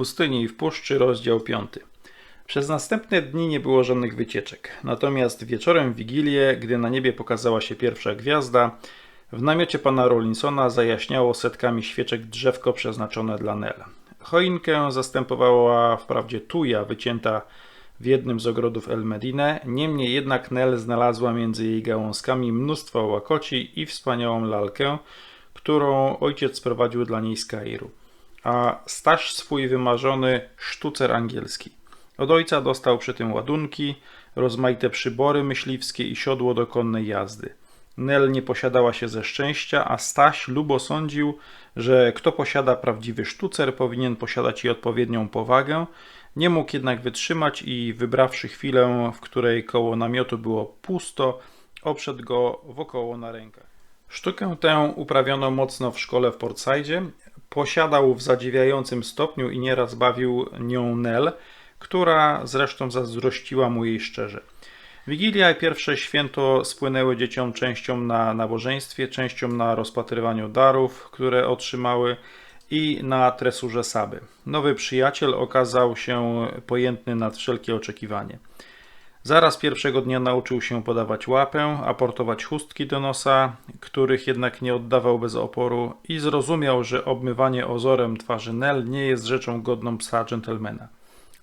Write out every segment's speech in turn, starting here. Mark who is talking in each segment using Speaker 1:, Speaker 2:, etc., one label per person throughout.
Speaker 1: pustyni i w puszczy, rozdział 5. Przez następne dni nie było żadnych wycieczek. Natomiast wieczorem w Wigilię, gdy na niebie pokazała się pierwsza gwiazda, w namiocie pana Rollinsona zajaśniało setkami świeczek drzewko przeznaczone dla Nel. Choinkę zastępowała wprawdzie tuja wycięta w jednym z ogrodów El Medine, niemniej jednak Nel znalazła między jej gałązkami mnóstwo łakoci i wspaniałą lalkę, którą ojciec sprowadził dla niej z Kairu, a Staś swój wymarzony sztucer angielski. Od ojca dostał przy tym ładunki, rozmaite przybory myśliwskie i siodło do konnej jazdy. Nel nie posiadała się ze szczęścia, a Staś lubo sądził, że kto posiada prawdziwy sztucer, powinien posiadać i odpowiednią powagę. Nie mógł jednak wytrzymać i wybrawszy chwilę, w której koło namiotu było pusto, oprzedł go wokoło na rękach. Sztukę tę uprawiono mocno w szkole w Portside. Posiadał w zadziwiającym stopniu i nieraz bawił nią Nel, która zresztą zazdrościła mu jej szczerze. Wigilia i pierwsze święto spłynęły dzieciom częścią na nabożeństwie, częścią na rozpatrywaniu darów, które otrzymały i na tresurze Saby. Nowy przyjaciel okazał się pojętny nad wszelkie oczekiwanie. Zaraz pierwszego dnia nauczył się podawać łapę, aportować chustki do nosa, których jednak nie oddawał bez oporu i zrozumiał, że obmywanie ozorem twarzy Nel nie jest rzeczą godną psa dżentelmena.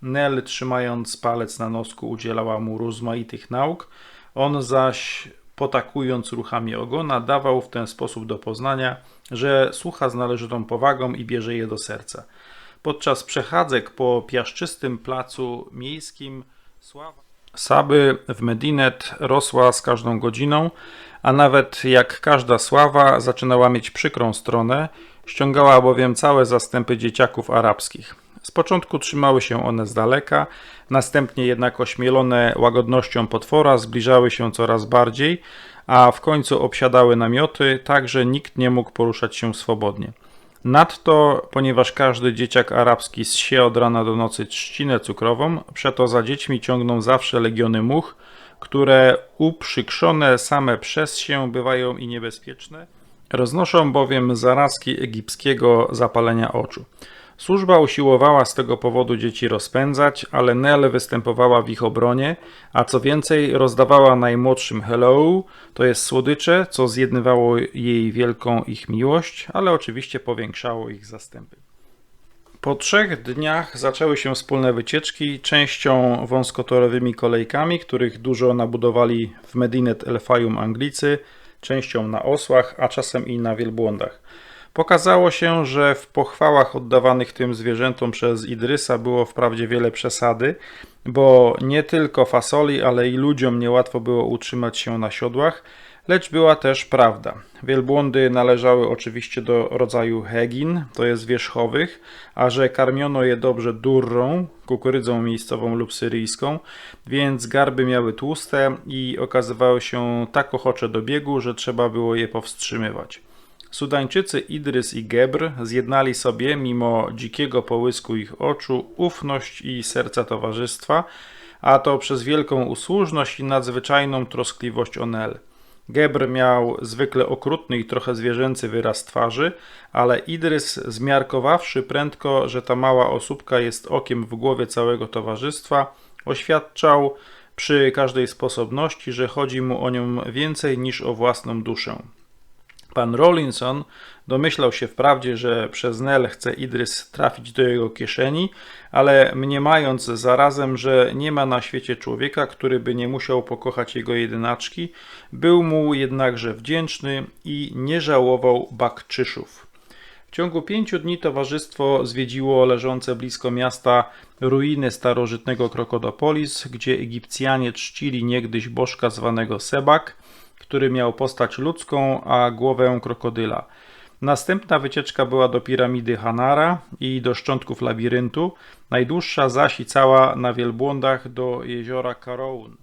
Speaker 1: Nel, trzymając palec na nosku, udzielała mu rozmaitych nauk, on zaś, potakując ruchami ogona, dawał w ten sposób do poznania, że słucha z należytą powagą i bierze je do serca. Podczas przechadzek po piaszczystym placu miejskim sława Saby w Medinet rosła z każdą godziną, a nawet jak każda sława zaczynała mieć przykrą stronę, ściągała bowiem całe zastępy dzieciaków arabskich. Z początku trzymały się one z daleka, następnie jednak ośmielone łagodnością potwora zbliżały się coraz bardziej, a w końcu obsiadały namioty, tak że nikt nie mógł poruszać się swobodnie. Nadto, ponieważ każdy dzieciak arabski zsie od rana do nocy trzcinę cukrową, przeto za dziećmi ciągną zawsze legiony much, które uprzykrzone same przez się bywają i niebezpieczne, roznoszą bowiem zarazki egipskiego zapalenia oczu. Służba usiłowała z tego powodu dzieci rozpędzać, ale Nell występowała w ich obronie, a co więcej rozdawała najmłodszym hello, to jest słodycze, co zjednywało jej wielką ich miłość, ale oczywiście powiększało ich zastępy. Po trzech dniach zaczęły się wspólne wycieczki, częścią wąskotorowymi kolejkami, których dużo nabudowali w Medinet El Fayum Anglicy, częścią na osłach, a czasem i na wielbłądach. Pokazało się, że w pochwałach oddawanych tym zwierzętom przez Idrysa było wprawdzie wiele przesady, bo nie tylko fasoli, ale i ludziom niełatwo było utrzymać się na siodłach, lecz była też prawda. Wielbłądy należały oczywiście do rodzaju hegin, to jest wierzchowych, a że karmiono je dobrze durrą, kukurydzą miejscową lub syryjską, więc garby miały tłuste i okazywały się tak ochocze do biegu, że trzeba było je powstrzymywać. Sudańczycy Idrys i Gebr zjednali sobie, mimo dzikiego połysku ich oczu, ufność i serca towarzystwa, a to przez wielką usłużność i nadzwyczajną troskliwość o Nel. Gebr miał zwykle okrutny i trochę zwierzęcy wyraz twarzy, ale Idrys, zmiarkowawszy prędko, że ta mała osóbka jest okiem w głowie całego towarzystwa, oświadczał przy każdej sposobności, że chodzi mu o nią więcej niż o własną duszę. Pan Rollinson domyślał się wprawdzie, że przez Nel chce Idrys trafić do jego kieszeni, ale mniemając zarazem, że nie ma na świecie człowieka, który by nie musiał pokochać jego jedynaczki, był mu jednakże wdzięczny i nie żałował bakczyszów. W ciągu pięciu dni towarzystwo zwiedziło leżące blisko miasta ruiny starożytnego Krokodopolis, gdzie Egipcjanie czcili niegdyś bożka zwanego Sebak – który miał postać ludzką, a głowę krokodyla. Następna wycieczka była do piramidy Hanara i do szczątków labiryntu, najdłuższa zaś i cała na wielbłądach do jeziora Karoun.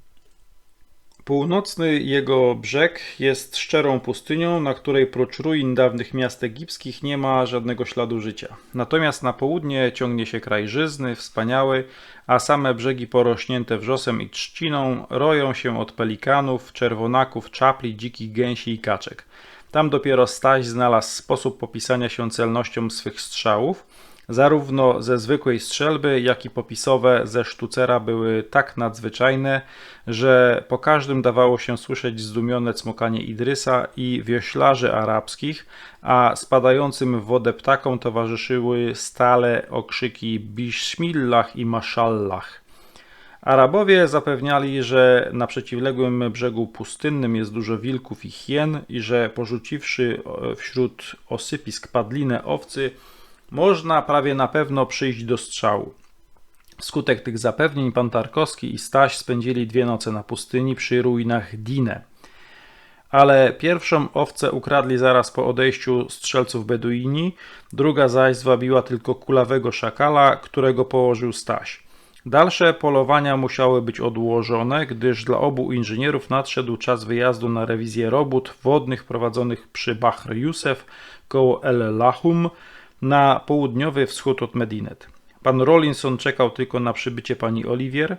Speaker 1: Północny jego brzeg jest szczerą pustynią, na której prócz ruin dawnych miast egipskich nie ma żadnego śladu życia. Natomiast na południe ciągnie się kraj żyzny, wspaniały, a same brzegi porośnięte wrzosem i trzciną roją się od pelikanów, czerwonaków, czapli, dzikich gęsi i kaczek. Tam dopiero Staś znalazł sposób popisania się celnością swych strzałów, Zarówno ze zwykłej strzelby, jak i popisowe ze sztucera były tak nadzwyczajne, że po każdym dawało się słyszeć zdumione cmokanie Idrysa i wioślarzy arabskich, a spadającym w wodę ptakom towarzyszyły stale okrzyki Bismillah i Maszallah. Arabowie zapewniali, że na przeciwległym brzegu pustynnym jest dużo wilków i hien i że porzuciwszy wśród osypisk padlinę owcy, można prawie na pewno przyjść do strzału. Wskutek tych zapewnień pan Tarkowski i Staś spędzili dwie noce na pustyni przy ruinach Dine. Ale pierwszą owcę ukradli zaraz po odejściu strzelców Beduini, druga zaś zwabiła tylko kulawego szakala, którego położył Staś. Dalsze polowania musiały być odłożone, gdyż dla obu inżynierów nadszedł czas wyjazdu na rewizję robót wodnych prowadzonych przy Bahr Yusef koło El Lahum na południowy wschód od Medinet. Pan Rollinson czekał tylko na przybycie pani Olivier.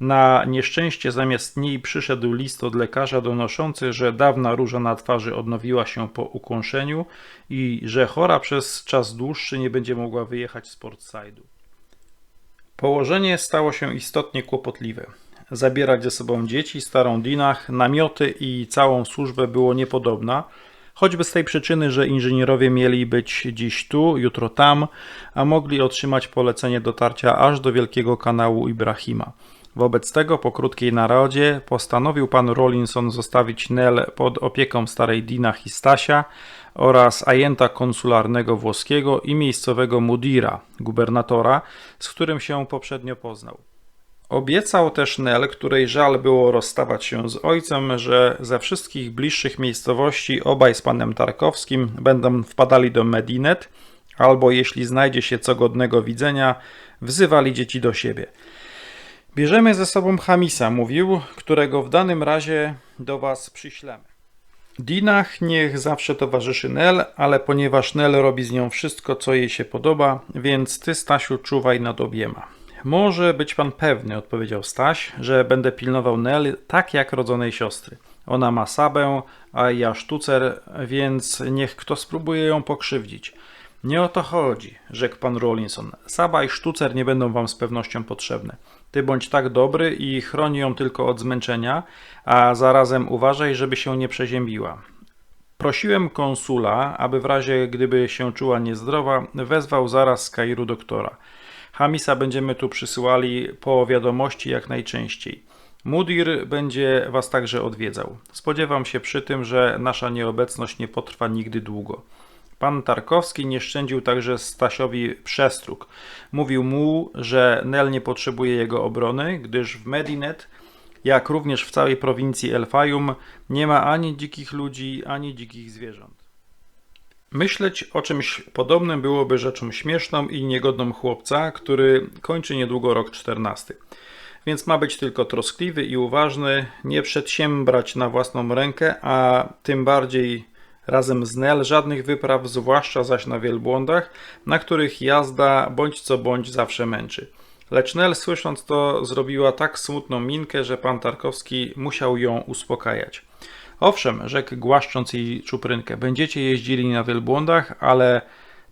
Speaker 1: Na nieszczęście zamiast niej przyszedł list od lekarza donoszący, że dawna róża na twarzy odnowiła się po ukąszeniu i że chora przez czas dłuższy nie będzie mogła wyjechać z Portside'u. Położenie stało się istotnie kłopotliwe. Zabierać ze sobą dzieci, starą dinach, namioty i całą służbę było niepodobna, choćby z tej przyczyny, że inżynierowie mieli być dziś tu, jutro tam, a mogli otrzymać polecenie dotarcia aż do wielkiego kanału Ibrahima. Wobec tego po krótkiej narodzie postanowił pan Rollinson zostawić Nel pod opieką starej Dinah i Stasia oraz ajenta konsularnego włoskiego i miejscowego mudira, gubernatora, z którym się poprzednio poznał. Obiecał też Nel, której żal było rozstawać się z ojcem, że ze wszystkich bliższych miejscowości obaj z panem Tarkowskim będą wpadali do Medinet, albo jeśli znajdzie się co godnego widzenia, wzywali dzieci do siebie. Bierzemy ze sobą Hamisa, mówił, którego w danym razie do was przyślemy. Dinach niech zawsze towarzyszy Nel, ale ponieważ Nel robi z nią wszystko, co jej się podoba, więc ty, Stasiu, czuwaj nad obiema. Może być pan pewny, odpowiedział Staś, że będę pilnował Nel tak jak rodzonej siostry. Ona ma sabę, a ja sztucer, więc niech kto spróbuje ją pokrzywdzić. Nie o to chodzi, rzekł pan Rollinson. Saba i sztucer nie będą wam z pewnością potrzebne. Ty bądź tak dobry i chroni ją tylko od zmęczenia, a zarazem uważaj, żeby się nie przeziębiła. Prosiłem konsula, aby w razie gdyby się czuła niezdrowa, wezwał zaraz z Kairu doktora. Hamisa będziemy tu przysyłali po wiadomości jak najczęściej. Mudir będzie was także odwiedzał. Spodziewam się przy tym, że nasza nieobecność nie potrwa nigdy długo. Pan Tarkowski nie szczędził także Stasiowi przestróg. Mówił mu, że Nel nie potrzebuje jego obrony, gdyż w Medinet, jak również w całej prowincji El Fayum, nie ma ani dzikich ludzi, ani dzikich zwierząt. Myśleć o czymś podobnym byłoby rzeczą śmieszną i niegodną chłopca, który kończy niedługo rok czternasty. Więc ma być tylko troskliwy i uważny, nie przedsiębrać na własną rękę, a tym bardziej razem z Nel żadnych wypraw, zwłaszcza zaś na wielbłądach, na których jazda bądź co bądź zawsze męczy. Lecz Nel słysząc to zrobiła tak smutną minkę, że pan Tarkowski musiał ją uspokajać. Owszem, rzekł głaszcząc jej czuprynkę, będziecie jeździli na wielbłądach, ale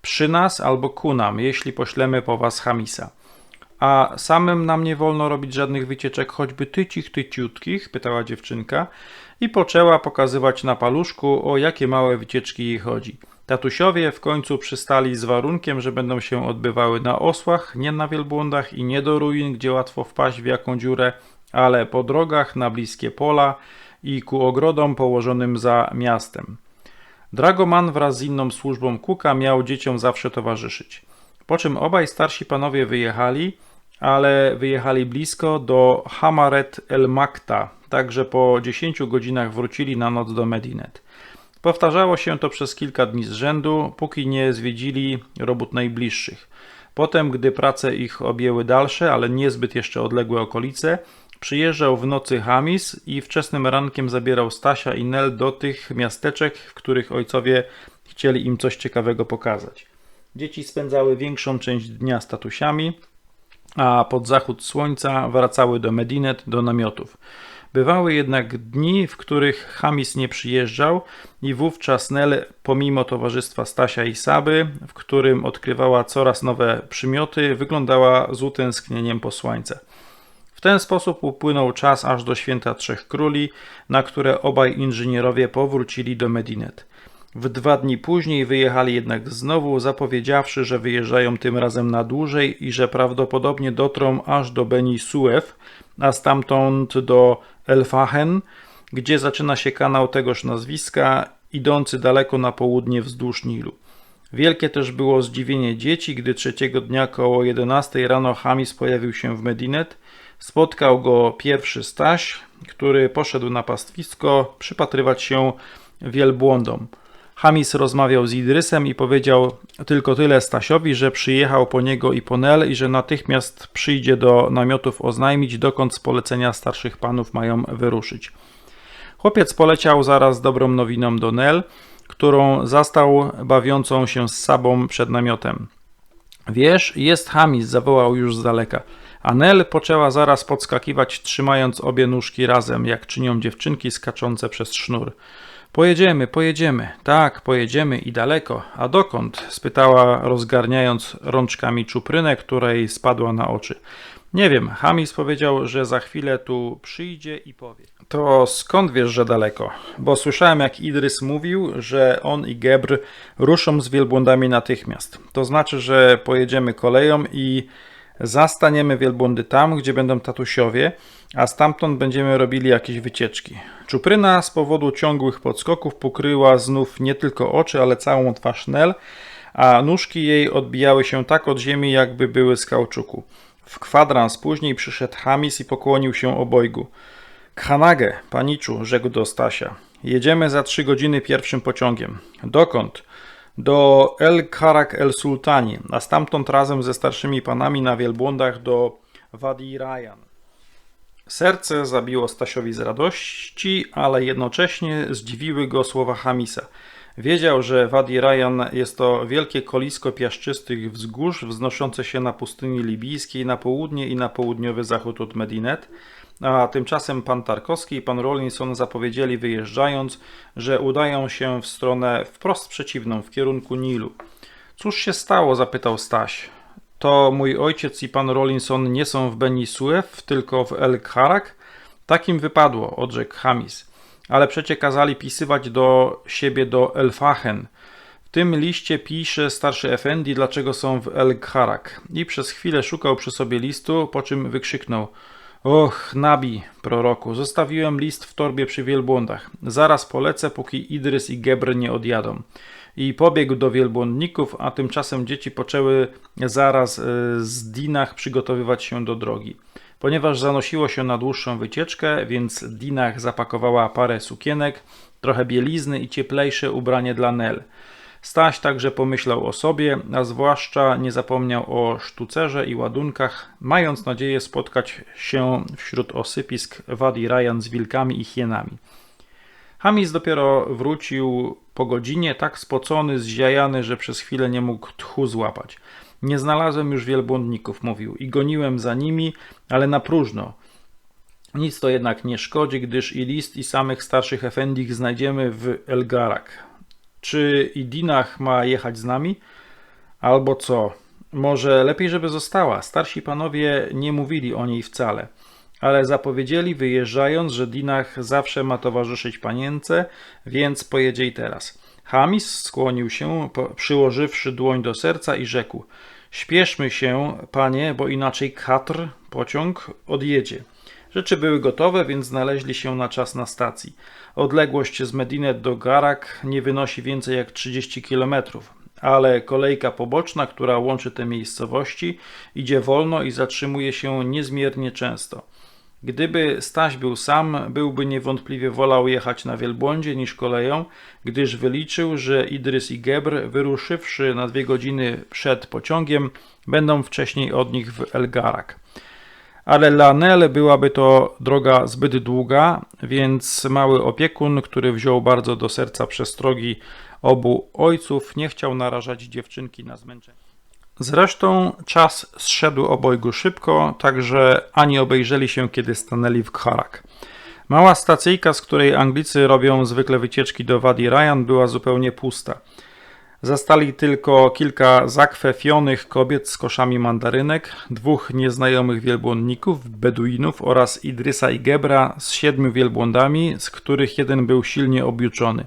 Speaker 1: przy nas albo ku nam, jeśli poślemy po was Hamisa. A samym nam nie wolno robić żadnych wycieczek, choćby tycich, tyciutkich? pytała dziewczynka i poczęła pokazywać na paluszku, o jakie małe wycieczki jej chodzi. Tatusiowie w końcu przystali z warunkiem, że będą się odbywały na osłach, nie na wielbłądach i nie do ruin, gdzie łatwo wpaść w jaką dziurę, ale po drogach na bliskie pola i ku ogrodom położonym za miastem. Dragoman wraz z inną służbą Kuka miał dzieciom zawsze towarzyszyć. Po czym obaj starsi panowie wyjechali, ale wyjechali blisko do Hamaret el Makta, także po 10 godzinach wrócili na noc do Medinet. Powtarzało się to przez kilka dni z rzędu, póki nie zwiedzili robót najbliższych. Potem, gdy prace ich objęły dalsze, ale niezbyt jeszcze odległe okolice, przyjeżdżał w nocy Hamis i wczesnym rankiem zabierał Stasia i Nel do tych miasteczek, w których ojcowie chcieli im coś ciekawego pokazać. Dzieci spędzały większą część dnia z tatusiami, a pod zachód słońca wracały do Medinet, do namiotów. Bywały jednak dni, w których Hamis nie przyjeżdżał i wówczas Nel, pomimo towarzystwa Stasia i Saby, w którym odkrywała coraz nowe przymioty, wyglądała z utęsknieniem po słońce. W ten sposób upłynął czas aż do święta Trzech Króli, na które obaj inżynierowie powrócili do Medinet. W dwa dni później wyjechali jednak znowu, zapowiedziawszy, że wyjeżdżają tym razem na dłużej i że prawdopodobnie dotrą aż do Beni Suef, a stamtąd do Elfahen, gdzie zaczyna się kanał tegoż nazwiska, idący daleko na południe wzdłuż Nilu. Wielkie też było zdziwienie dzieci, gdy trzeciego dnia koło 11 rano Hamis pojawił się w Medinet. Spotkał go pierwszy Staś, który poszedł na pastwisko przypatrywać się wielbłądom. Hamis rozmawiał z Idrysem i powiedział tylko tyle Stasiowi, że przyjechał po niego i po Nel i że natychmiast przyjdzie do namiotów oznajmić, dokąd z polecenia starszych panów mają wyruszyć. Chłopiec poleciał zaraz dobrą nowiną do Nel, którą zastał bawiącą się z Sabą przed namiotem. Wiesz, jest Hamis, zawołał już z daleka. Anel poczęła zaraz podskakiwać, trzymając obie nóżki razem, jak czynią dziewczynki skaczące przez sznur. Pojedziemy, pojedziemy. Tak, pojedziemy i daleko. A dokąd? spytała, rozgarniając rączkami czuprynę, której spadła na oczy. Nie wiem, Hamis powiedział, że za chwilę tu przyjdzie i powie. To skąd wiesz, że daleko? Bo słyszałem, jak Idrys mówił, że on i Gebr ruszą z wielbłądami natychmiast. To znaczy, że pojedziemy koleją i Zastaniemy wielbłądy tam, gdzie będą tatusiowie, a stamtąd będziemy robili jakieś wycieczki. Czupryna z powodu ciągłych podskoków pokryła znów nie tylko oczy, ale całą twarz Nel, a nóżki jej odbijały się tak od ziemi, jakby były z kauczuku. W kwadrans później przyszedł Hamis i pokłonił się obojgu. Khanagę, paniczu, rzekł do Stasia. Jedziemy za trzy godziny pierwszym pociągiem. Dokąd? Do El Karak El Sultani, a stamtąd razem ze starszymi panami na wielbłądach do Wadi Rajan. Serce zabiło Stasiowi z radości, ale jednocześnie zdziwiły go słowa Hamisa. Wiedział, że Wadi Rajan jest to wielkie kolisko piaszczystych wzgórz wznoszące się na pustyni libijskiej na południe i na południowy zachód od Medinet, a tymczasem pan Tarkowski i pan Rollinson zapowiedzieli wyjeżdżając, że udają się w stronę wprost przeciwną, w kierunku Nilu. Cóż się stało? zapytał Staś. To mój ojciec i pan Rollinson nie są w Beni Suef, tylko w El Kharak? Takim wypadło, odrzekł Hamis. Ale przecie kazali pisywać do siebie do El Fachen. W tym liście pisze starszy Efendi, dlaczego są w El Kharak. I przez chwilę szukał przy sobie listu, po czym wykrzyknął – Och, Nabi, proroku, zostawiłem list w torbie przy wielbłądach. Zaraz polecę, póki Idrys i Gebr nie odjadą. I pobiegł do wielbłądników, a tymczasem dzieci poczęły zaraz e, z Dinach przygotowywać się do drogi. Ponieważ zanosiło się na dłuższą wycieczkę, więc Dinach zapakowała parę sukienek, trochę bielizny i cieplejsze ubranie dla Nel. Staś także pomyślał o sobie, a zwłaszcza nie zapomniał o sztucerze i ładunkach, mając nadzieję spotkać się wśród osypisk Wadi Rajan z wilkami i hienami. Hamis dopiero wrócił po godzinie, tak spocony, zziajany, że przez chwilę nie mógł tchu złapać. Nie znalazłem już wielbłądników, mówił, i goniłem za nimi, ale na próżno. Nic to jednak nie szkodzi, gdyż i list, i samych starszych efendich znajdziemy w Elgarak. Czy Idinach ma jechać z nami? Albo co? Może lepiej, żeby została. Starsi panowie nie mówili o niej wcale, ale zapowiedzieli wyjeżdżając, że Dinach zawsze ma towarzyszyć panience, więc pojedzie i teraz. Hamis skłonił się, przyłożywszy dłoń do serca i rzekł: Śpieszmy się, panie, bo inaczej katr, pociąg, odjedzie. Rzeczy były gotowe, więc znaleźli się na czas na stacji. Odległość z Medinet do Garak nie wynosi więcej jak 30 km, ale kolejka poboczna, która łączy te miejscowości, idzie wolno i zatrzymuje się niezmiernie często. Gdyby Staś był sam, byłby niewątpliwie wolał jechać na wielbłądzie niż koleją, gdyż wyliczył, że Idrys i Gebr, wyruszywszy na dwie godziny przed pociągiem, będą wcześniej od nich w Elgarak ale dla Nel byłaby to droga zbyt długa, więc mały opiekun, który wziął bardzo do serca przestrogi obu ojców, nie chciał narażać dziewczynki na zmęczenie. Zresztą czas zszedł obojgu szybko, także ani obejrzeli się, kiedy stanęli w Kharak. Mała stacyjka, z której Anglicy robią zwykle wycieczki do Wadi Ryan, była zupełnie pusta. Zastali tylko kilka zakwefionych kobiet z koszami mandarynek, dwóch nieznajomych wielbłądników, beduinów oraz Idrysa i Gebra z siedmiu wielbłądami, z których jeden był silnie objuczony.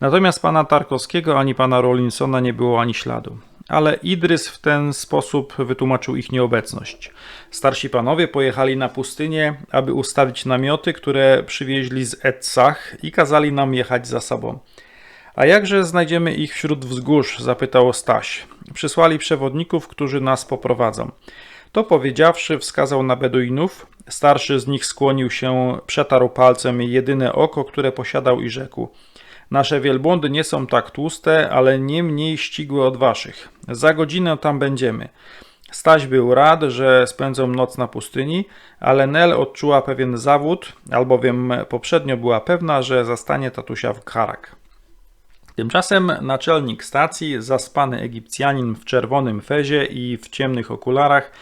Speaker 1: Natomiast pana Tarkowskiego ani pana Rollinsona nie było ani śladu. Ale Idrys w ten sposób wytłumaczył ich nieobecność. Starsi panowie pojechali na pustynię, aby ustawić namioty, które przywieźli z Etsach i kazali nam jechać za sobą. A jakże znajdziemy ich wśród wzgórz? zapytał Staś. Przysłali przewodników, którzy nas poprowadzą. To powiedziawszy, wskazał na Beduinów. Starszy z nich skłonił się, przetarł palcem jedyne oko, które posiadał i rzekł: Nasze wielbłądy nie są tak tłuste, ale nie mniej ścigłe od waszych. Za godzinę tam będziemy. Staś był rad, że spędzą noc na pustyni, ale Nel odczuła pewien zawód, albowiem poprzednio była pewna, że zastanie tatusia w Karak. Tymczasem naczelnik stacji, zaspany Egipcjanin w czerwonym fezie i w ciemnych okularach,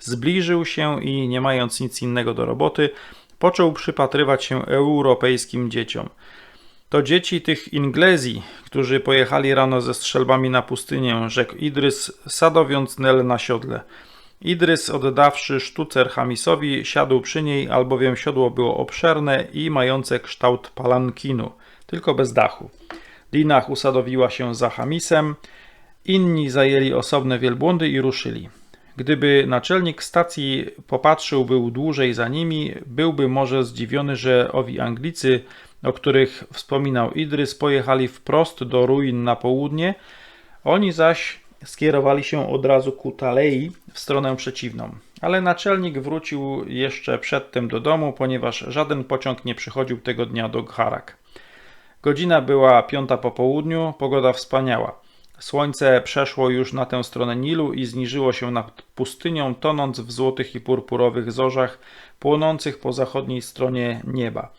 Speaker 1: zbliżył się i, nie mając nic innego do roboty, począł przypatrywać się europejskim dzieciom. To dzieci tych Inglezji, którzy pojechali rano ze strzelbami na pustynię, rzekł Idrys, sadowiąc Nel na siodle. Idrys, oddawszy sztucer Hamisowi, siadł przy niej, albowiem siodło było obszerne i mające kształt palankinu, tylko bez dachu. Dinah usadowiła się za Hamisem, inni zajęli osobne wielbłądy i ruszyli. Gdyby naczelnik stacji popatrzył był dłużej za nimi, byłby może zdziwiony, że owi Anglicy, o których wspominał Idrys, pojechali wprost do ruin na południe, oni zaś skierowali się od razu ku Talei w stronę przeciwną. Ale naczelnik wrócił jeszcze przedtem do domu, ponieważ żaden pociąg nie przychodził tego dnia do Gharak. Godzina była piąta po południu, pogoda wspaniała. Słońce przeszło już na tę stronę Nilu i zniżyło się nad pustynią, tonąc w złotych i purpurowych zorzach płonących po zachodniej stronie nieba.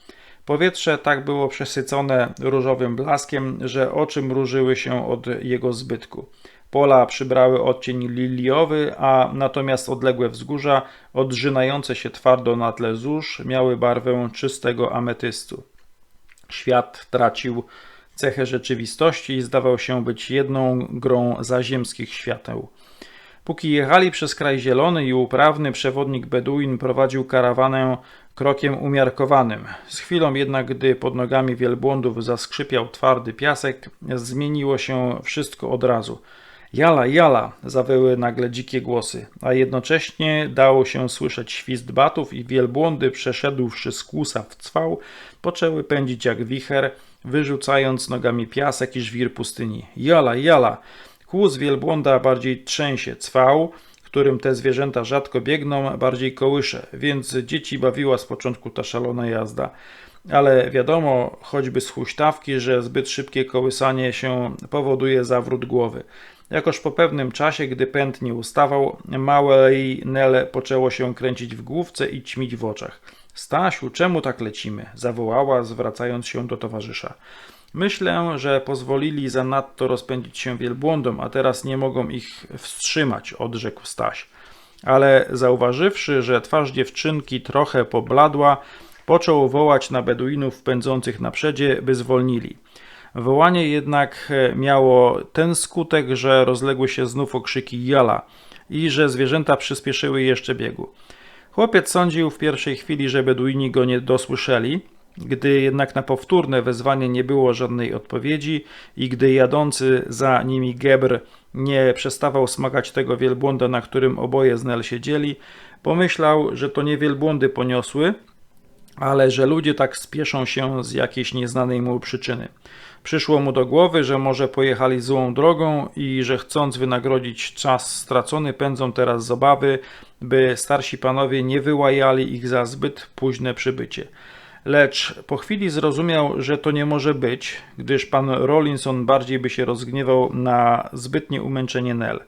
Speaker 1: Powietrze tak było przesycone różowym blaskiem, że oczy mrużyły się od jego zbytku. Pola przybrały odcień liliowy, a natomiast odległe wzgórza, odrzynające się twardo na tle zórz, miały barwę czystego ametystu. Świat tracił cechę rzeczywistości i zdawał się być jedną grą zaziemskich świateł. Póki jechali przez kraj zielony i uprawny, przewodnik Beduin prowadził karawanę krokiem umiarkowanym. Z chwilą jednak, gdy pod nogami wielbłądów zaskrzypiał twardy piasek, zmieniło się wszystko od razu. Jala, jala! zawyły nagle dzikie głosy, a jednocześnie dało się słyszeć świst batów i wielbłądy, przeszedłszy z kłusa w cwał, poczęły pędzić jak wicher, wyrzucając nogami piasek i żwir pustyni. Jala, jala! Kłus wielbłąda bardziej trzęsie, cwał, którym te zwierzęta rzadko biegną, bardziej kołysze, więc dzieci bawiła z początku ta szalona jazda. Ale wiadomo, choćby z huśtawki, że zbyt szybkie kołysanie się powoduje zawrót głowy. Jakoż po pewnym czasie, gdy pęd nie ustawał, małe i Nele poczęło się kręcić w główce i ćmić w oczach. Stasiu, czemu tak lecimy? zawołała, zwracając się do towarzysza. Myślę, że pozwolili zanadto rozpędzić się wielbłądom, a teraz nie mogą ich wstrzymać, odrzekł Staś. Ale zauważywszy, że twarz dziewczynki trochę pobladła, począł wołać na Beduinów pędzących na przedzie, by zwolnili. Wołanie jednak miało ten skutek, że rozległy się znów okrzyki jala i że zwierzęta przyspieszyły jeszcze biegu. Chłopiec sądził w pierwszej chwili, że Beduini go nie dosłyszeli, gdy jednak na powtórne wezwanie nie było żadnej odpowiedzi i gdy jadący za nimi Gebr nie przestawał smagać tego wielbłąda, na którym oboje z Nel siedzieli, pomyślał, że to nie wielbłądy poniosły, ale że ludzie tak spieszą się z jakiejś nieznanej mu przyczyny. Przyszło mu do głowy, że może pojechali złą drogą i że chcąc wynagrodzić czas stracony, pędzą teraz z obawy, by starsi panowie nie wyłajali ich za zbyt późne przybycie. Lecz po chwili zrozumiał, że to nie może być, gdyż pan Rollinson bardziej by się rozgniewał na zbytnie umęczenie Nel.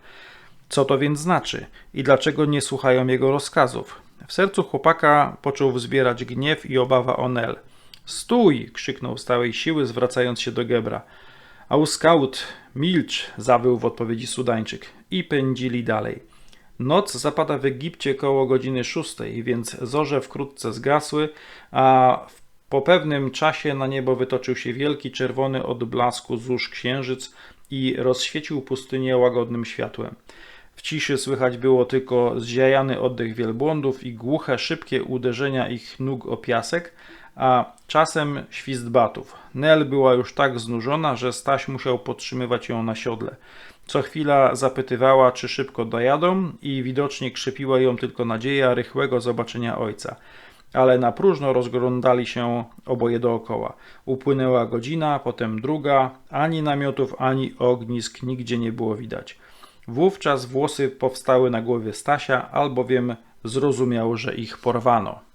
Speaker 1: Co to więc znaczy i dlaczego nie słuchają jego rozkazów? W sercu chłopaka począł wzbierać gniew i obawa o Nel. Stój! krzyknął z całej siły, zwracając się do Gebra. Auskaut, milcz! zawył w odpowiedzi Sudańczyk. I pędzili dalej. Noc zapada w Egipcie koło godziny 6, więc zorze wkrótce zgasły, a po pewnym czasie na niebo wytoczył się wielki czerwony od blasku zórz księżyc i rozświecił pustynię łagodnym światłem. W ciszy słychać było tylko zziajany oddech wielbłądów i głuche, szybkie uderzenia ich nóg o piasek, a czasem świst batów. Nel była już tak znużona, że Staś musiał podtrzymywać ją na siodle. Co chwila zapytywała, czy szybko dojadą i widocznie krzepiła ją tylko nadzieja rychłego zobaczenia ojca. Ale na próżno rozglądali się oboje dookoła. Upłynęła godzina, potem druga, ani namiotów, ani ognisk nigdzie nie było widać. Wówczas włosy powstały na głowie Stasia, albowiem zrozumiał, że ich porwano.